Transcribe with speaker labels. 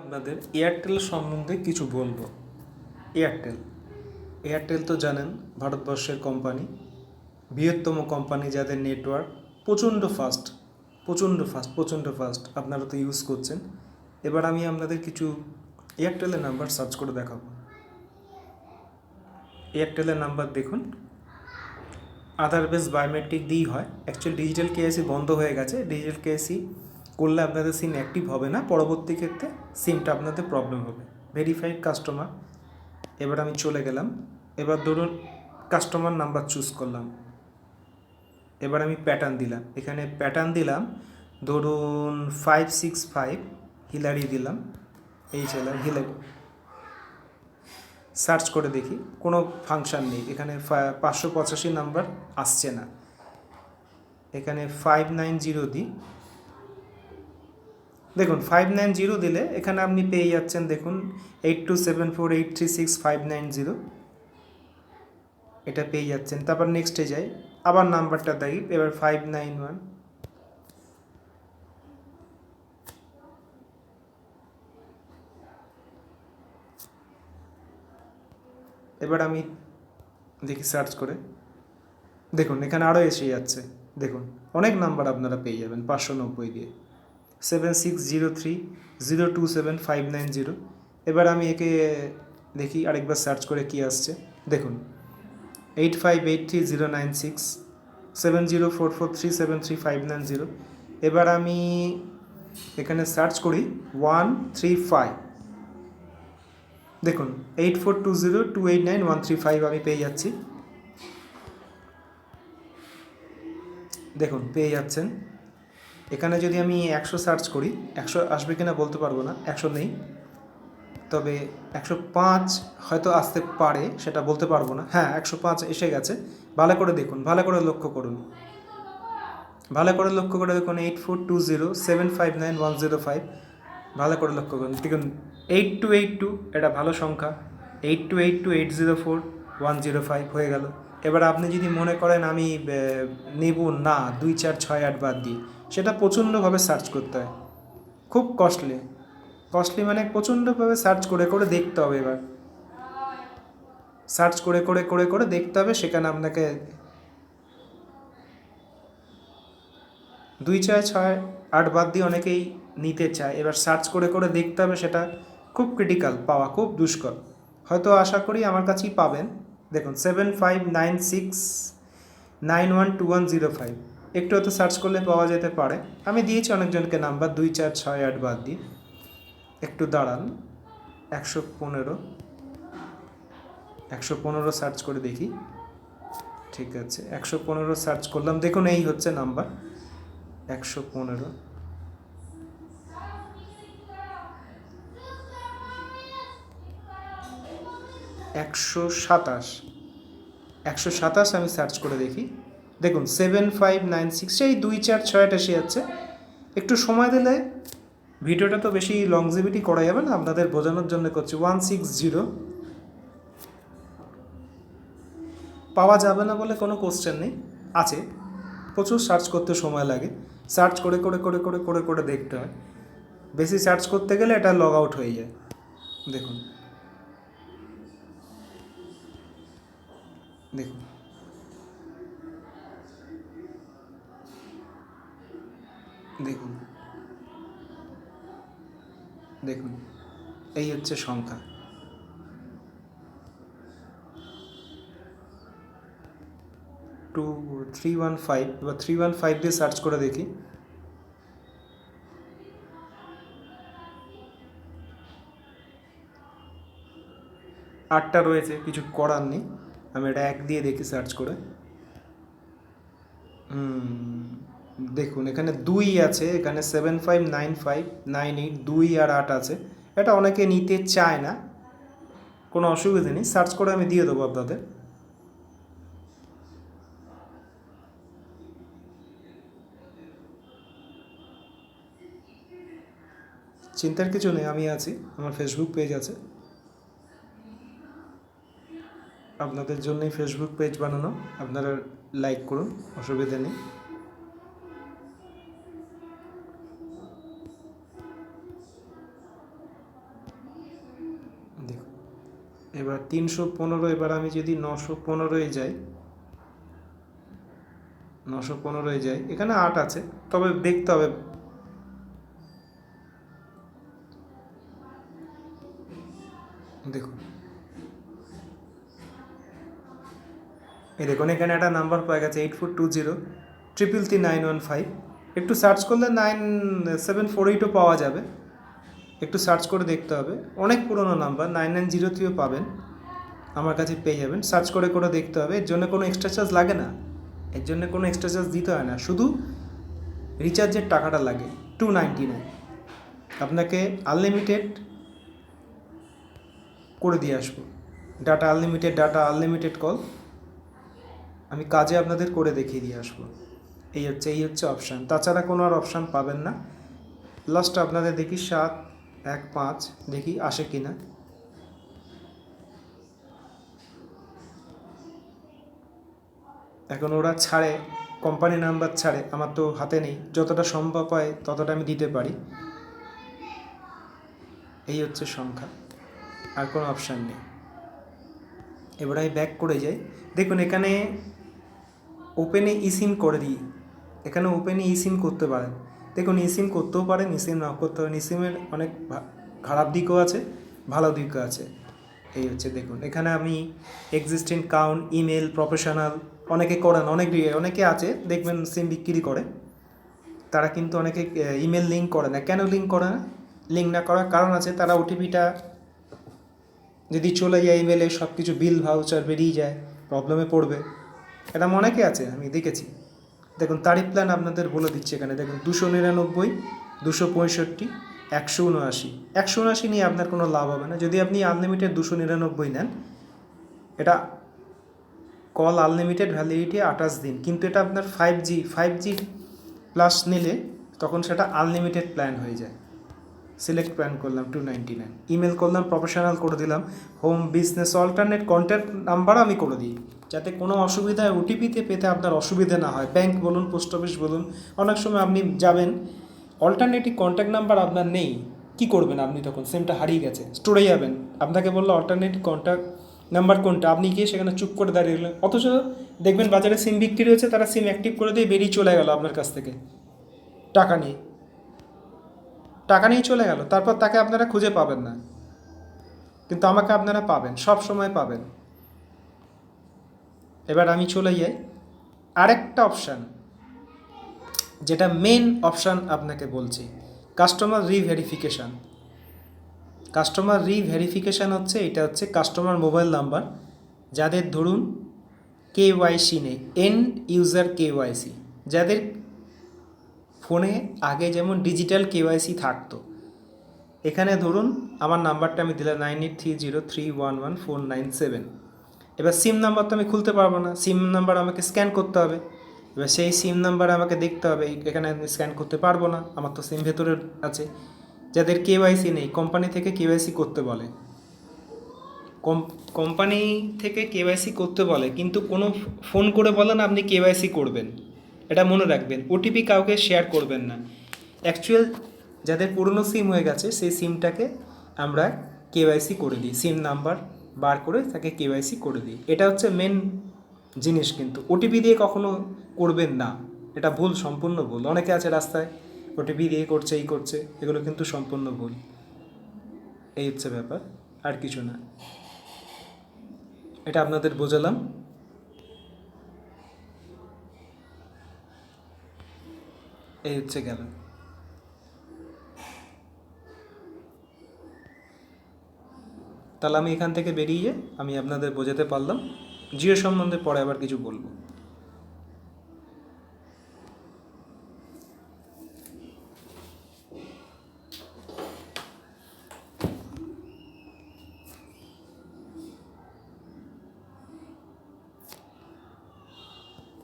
Speaker 1: আপনাদের এয়ারটেল সম্বন্ধে কিছু বলব। এয়ারটেল এয়ারটেল তো জানেন, ভারতবর্ষের কোম্পানি বৃহত্তম কোম্পানি যাদের নেটওয়ার্ক প্রচণ্ড ফাস্ট প্রচণ্ড ফাস্ট প্রচণ্ড ফাস্ট আপনারা তো ইউজ করছেন। এবার আমি আপনাদের কিছু এয়ারটেলের নাম্বার সার্চ করে দেখাবো। এয়ারটেলের নাম্বার দেখুন। আধার বেস বায়োমেট্রিক দিয়েই হয়। অ্যাকচুয়ালি ডিজিটাল কেএসি বন্ধ হয়ে গেছে। ডিজিটাল কেএসি করলে আপনাদের সিম অ্যাক্টিভ হবে না, পরবর্তী ক্ষেত্রে সিমটা আপনাদের প্রবলেম হবে। ভেরিফাইড কাস্টমার এবার আমি চলে গেলাম। এবার ধরুন কাস্টমার নাম্বার চুজ করলাম। এবার আমি প্যাটার্ন দিলাম। এখানে প্যাটার্ন দিলাম, ধরুন ফাইভ সিক্স ফাইভ হিলারি দিলাম। এই ছিলাম হিলারি সার্চ করে দেখি, কোনো ফাংশন নেই। এখানে পাঁচশো পঁচাশি নাম্বার আসছে না। এখানে ফাইভ নাইন জিরো দিই দেখুন ফাইভ নাইন জিরো দিলে এখানে আপনি পেয়ে যাচ্ছেন, দেখুন eight two seven four eight three six five nine zero এটা পেয়ে যাচ্ছেন। তারপর নেক্সটে যাই। আবার নাম্বারটা দেয় এবার ফাইভ নাইন ওয়ান এবার আমি দেখি সার্চ করে। দেখুন, এখানে আরও এসে যাচ্ছে। দেখুন, অনেক নাম্বার আপনারা পেয়ে যাবেন, পাঁচশো নব্বই দিয়ে। Seven six zero three zero two seven five nine zero এবার আমি একে দেখি, আরেকবার সার্চ করে কি আসছে। দেখুন eight five eight three zero nine six seven zero four four three seven three five nine zero এবার আমি এখানে সার্চ করি ওয়ান থ্রি ফাইভ দেখুন eight four two zero two eight nine one three five আমি পেয়ে যাচ্ছি। দেখুন, পেয়ে যাচ্ছেন। এখানে যদি আমি একশো সার্চ করি, একশো আসবে কিনা বলতে পারব না, একশো নেই। তবে একশো পাঁচ হয়তো আসতে পারে, সেটা বলতে পারব না। হ্যাঁ একশো পাঁচ এসে গেছে। ভালো করে দেখুন, ভালো করে লক্ষ্য করুন। ভালো করে লক্ষ্য করে দেখুন eight four two zero seven five nine one zero five ভালো করে লক্ষ্য করুন। দেখুন এইট টু এইট টু এটা ভালো সংখ্যা। Eight two eight two eight zero four one zero five হয়ে গেল। এবার আপনি যদি মনে করেন আমি নেব না, দুই চার ছয় আট বাদ দিই সেটা প্রচণ্ডভাবে সার্চ করতে হয়। খুব কস্টলি কস্টলি মানে প্রচণ্ডভাবে সার্চ করে করে দেখতে হবে এবার। সার্চ করে করে করে করে দেখতে হবে সেখানে আপনাকে দুই চার, ছয়, আট বাদ দিয়ে অনেকেই নিতে চায়। এবার সার্চ করে করে দেখতে হবে সেটা খুব ক্রিটিক্যাল পাওয়া খুব দুষ্কর। হয়তো আশা করি আমার কাছেই পাবেন। দেখুন seven five nine six nine one two one zero five একটু হয়তো সার্চ করলে পাওয়া যেতে পারে। আমি দিয়েছি অনেকজনকে নাম্বার দুই, চার, ছয়, আট বাদ দিই একটু দাঁড়ান। একশো পনেরো। একশো পনেরো সার্চ করে দেখি। ঠিক আছে, একশো পনেরো সার্চ করলাম। দেখুন, এই হচ্ছে নাম্বার একশো পনেরো। একশো সাতাশ। একশো সাতাশ আমি সার্চ করে দেখি। দেখুন সেভেন ফাইভ নাইন সিক্স এই দুই চার ছয়টা এসে যাচ্ছে একটু সময় দিলে ভিডিওটা তো বেশি লংজিভিটি করা যাবে না, আপনাদের বোঝানোর জন্য করছি। ওয়ান সিক্স জিরো পাওয়া যাবে না বলে কোনো কোশ্চেন নেই। আছে। প্রচুর সার্চ করতে সময় লাগে। সার্চ করে করে করে করে করে করে দেখতে হয়। বেশি সার্চ করতে গেলে এটা লগ আউট হয়ে যায়। দেখুন। দেখুন। দেখুন। দেখুন, এই হচ্ছে সংখ্যা। টু থ্রি ওয়ান ফাইভ বা থ্রি ওয়ান ফাইভ দিয়ে সার্চ করে দেখি। আটটা রয়েছে, কিছু করার নেই। আমি এটা এক দিয়ে দেখি সার্চ করে। হুম। দেখুন, এখানে দুই আছে, এখানে seven five nine five nine eight দুই আর আট আছে। এটা অনেকে নিতে চায় না, কোনো অসুবিধা নেই। সার্চ করে আমি দিয়ে দেবো আপনাদের। চিন্তার কিছু নেই, আমি আছি, আমার ফেসবুক পেজ আছে। আপনাদের জন্যই ফেসবুক পেজ বানানো, আপনারা লাইক করুন, অসুবিধা নেই। এবার তিনশো পনেরো, এবার আমি যদি নশো পনেরোয় যাই, নশো পনেরোয় যাই, এখানে আট আছে, তবে দেখতে হবে। দেখুন। এই দেখুন, এখানে একটা নাম্বার পাওয়া গেছে eight four two zero triple three nine one five একটু সার্চ করলে নাইন সেভেন ফোর এইটও পাওয়া যাবে। একটু সার্চ করে দেখতে হবে। অনেক পুরনো নাম্বার নাইন নাইন জিরো থ্রিও পাবেন। আমার কাছে পেয়ে যাবেন। সার্চ করে করে দেখতে হবে। এর জন্য কোনো এক্সট্রা চার্জ লাগে না। এর জন্য কোনো এক্সট্রা চার্জ দিতে হয় না। শুধু রিচার্জের টাকাটা লাগে। টু নাইনটি নাইন আপনাকে আনলিমিটেড করে দিয়ে আসব। Data unlimited data unlimited call আমি কাজে আপনাদের করে দেখিয়ে দিয়ে আসব। এই হচ্ছে এই হচ্ছে অপশান তাছাড়া কোনো আর অপশান পাবেন না। লাস্ট আপনাদের দেখি সাত এক পাঁচ দেখি আসে কি না এখন ওরা ছাড়ে কোম্পানি নাম্বার ছাড়ে, আমার তো হাতে নেই, যতটা সম্ভব হয় ততটা আমি দিতে পারি। এই হচ্ছে সংখ্যা, আর কোনো অপশান নেই। এবার আমি ব্যাক করে যাই। দেখুন, এখানে ওপেনে ইসিম করে দিই। এখানে ওপেনে ইসিম করতে পারেন। দেখুন ইসিম করতেও পারেন ইসিম না করতে পারেন ইসিমের অনেক খারাপ দিকও আছে, ভালো দিকও আছে। এই হচ্ছে দেখুন, এখানে আমি এক্সিস্টিং কাউন্ট ইমেল প্রফেশনাল অনেকে করেন অনেক অনেকে আছে, দেখবেন সিম বিক্রি করে। তারা কিন্তু অনেকে ইমেল লিঙ্ক করে না। কেন লিঙ্ক করে না? লিঙ্ক না করার কারণ আছে, তারা ওটিপিটা যদি চলে যায় ইমেলে সব কিছু বিল ভাউচার বেরিয়ে যায় প্রবলেমে পড়বে। এটা অনেকে আছে, আমি দেখেছি। দেখুন, তারিফ প্ল্যান আপনাদের বলে দিচ্ছে এখানে। দেখুন, দুশো নিরানব্বই, দুশো পঁয়ষট্টি, একশো উনআশি। একশো উনআশি নিয়ে আপনার কোনো লাভ হবে না। যদি আপনি আনলিমিটেড দুশো নিরানব্বই নেন, এটা কল আনলিমিটেড ভ্যালিডিটি আঠাশ দিন। কিন্তু এটা আপনার five G five G plus নিলে তখন সেটা আনলিমিটেড প্ল্যান হয়ে যায়। সিলেক্ট প্ল্যান করলাম টু নাইনটি নাইন ইমেল করলাম প্রফেশনাল করে দিলাম। Home business alternate contact number আমি করে দিই। যাতে কোনো অসুবিধায় ওটিপিতে পেতে আপনার অসুবিধা না হয়। ব্যাংক বলুন পোস্ট অফিস বলুন, অনেক সময় আপনি যাবেন অল্টারনেটিভ কন্ট্যাক্ট নাম্বার আপনার নেই। কি করবেন আপনি তখন? সিমটা হারিয়ে গেছে স্টোরে যাবেন। আপনাকে বলল অল্টারনেটিভ কন্ট্যাক্ট নাম্বার কোনটা? আপনি গিয়ে সেখানে চুপ করে দাঁড়িয়ে গেলেন অথচ দেখবেন বাজারে সিম বিক্রি হচ্ছে তারা সিম অ্যাক্টিভ করে দিয়ে বেরিয়ে চলে গেল আপনার কাছ থেকে। টাকা নিয়ে টাকা নিয়ে চলে গেল, তারপর তাকে আপনারা খুঁজে পাবেন না। কিন্তু আমাকে আপনারা পাবেন, সব সময় পাবেন। এবার আমি চলে যাই, আরেকটা অপশান যেটা মেন অপশান আপনাকে বলছি কাস্টমার রিভেরিফিকেশান কাস্টমার রিভেরিফিকেশান হচ্ছে, এটা হচ্ছে কাস্টমার মোবাইল নাম্বার যাদের ধরুন কে ওয়াইসি নেই এন ইউজার কে ওয়াইসি যাদের ফোনে আগে যেমন ডিজিটাল কেওয়াইসি থাকতো। এখানে ধরুন আমার নাম্বারটা আমি দিলাম nine eight three zero three one one four nine seven. এবার সিম নাম্বার তো আমি খুলতে পারব না, সিম নাম্বার আমাকে স্ক্যান করতে হবে। এবার সেই সিম নাম্বার আমাকে দেখতে হবে, এখানে আমি স্ক্যান করতে পারব না, আমার তো সিম ভেতরে আছে। যাদের কেওয়াইসি নেই, কোম্পানি থেকে কেওয়াইসি করতে বলে। কম- কোম্পানি থেকে কেওয়াইসি করতে বলে, কিন্তু কোনো ফোন করে বলেন আপনি কেওয়াইসি করবেন। এটা মনে রাখবেন ওটিপি কাউকে শেয়ার করবেন না। অ্যাকচুয়াল যাদের পুরনো সিম হয়ে গেছে, সেই সিমটাকে আমরা কেওয়াইসি করে দিই। সিম নাম্বার বার করে তাকে কেওয়াইসি করে দিই। এটা হচ্ছে মেন জিনিস কিন্তু। ওটিপি দিয়ে কখনো করবেন না। এটা ভুল, সম্পূর্ণ ভুল। অনেকে আছে রাস্তায় ওটিপি দিয়ে করছে, এই করছে, এগুলো কিন্তু সম্পূর্ণ ভুল। এই হচ্ছে ব্যাপার, আর কিছু না। এটা আপনাদের বোঝালাম। এই হচ্ছে গেল তাহলে আমি এখান থেকে বেরিয়ে আমি আপনাদের বোঝাতে পারলাম। জিও সম্বন্ধে পরে আবার কিছু বলব।